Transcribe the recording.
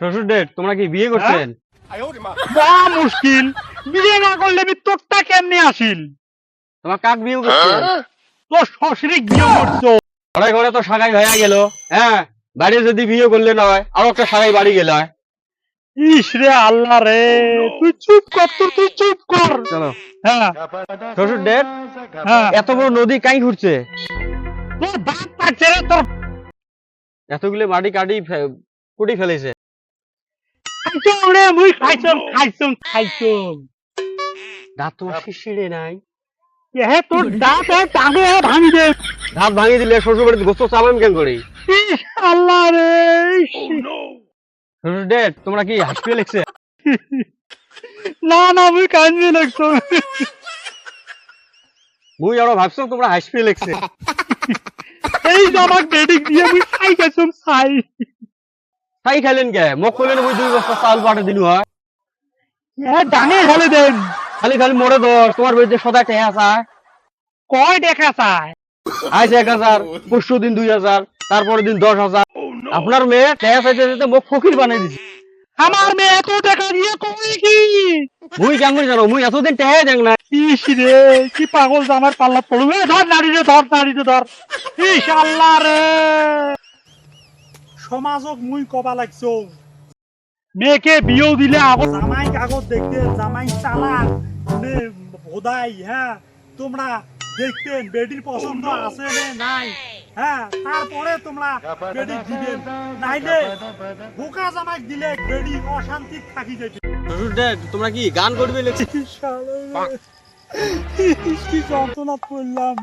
শ্বশুর ডেট তোমরা কি বিয়ে করছেন? মহা মুশকিল বিয়ে না করলে আমি তোরটা কেমনে আসিল? তোমার কাক বিয়ে করছেন তোর শ্বশুরে বিয়ে করছ। ঘরে ঘরে তো সাগাই হয়ে গেল হ্যাঁ? বাড়ি যদি বিয়ে করলে নয় আরও একটা সাগাই বাড়ি গেল ইস রে আল্লাহ রে তুই চুপ কর তোর তুই চুপ কর। চলো। হ্যাঁ। শ্বশুর ডেট হ্যাঁ। এত বড় নদী কাই ঘুরছে? তোর বাপ পাচ্ছে রে তোর এতগুলো মাটি কাটি ফে- কুটি ফেলেছে। খাইছম রে মুই খাইছম খাইছম খাইছম। দাঁত তোমার শিশিড়ে নাই। এহে তোর দাঁত টানে ভাঙি দে। দাঁত ভাঙিয়ে দিলে শ্বশুর বাড়িতে গোস্ত চাবান কেন করি? আল্লাহ রে শ্বশুর ডেট তোমরা কি হাসপিয়ে লিখছে না না মুই কান্দি লাগছো মুই আরও ভাবছ তোমরা হাসপিয়ে লিখছে এই যে আমার বেডিক দিয়ে মুই খাই গেছম খাই। তাই খাইলেন কে? মোক কইলেন মুই দুই বস্তা চাল পাঠে দিলু হয় এ ডানে ঢালে দেন। খালি খালি মরে দোষ তোমার বাড়িতে সদায় টেহা চায় কয় দেখা চায় আজ এক হাজার পরশু দিন দুই হাজার তারপরের দিন দশ হাজার আপনার মেয়ে টেহা চাইতে চাইতে মোক ফকির বানাই দিছে। আমার মেয়ে এত টাকা দিয়ে করে কি? মুই কেমন জানো মুই এতদিন টেহাই দেখ না ইস রে কি পাগল জামার পাল্লা পড়বে ধর নারী রে ধর নারী রে ধর ইস আল্লাহ রে সমাজক মুই কবা লাগছো। মেয়েকে বিয়েও দিলে আগত জামাই কাগজ দেখতে জামাই চালাক মেয়ে ভোদাই হ্যাঁ তোমরা দেখতেন বেডির পছন্দ আছে নে নাই হ্যাঁ তারপরে তোমরা বেডি দিবেন নাইলে বোকা জামাই দিলে বেডি অশান্তি থাকি যেত তোমরা কি গান করবে কি যন্ত্রণা করলাম।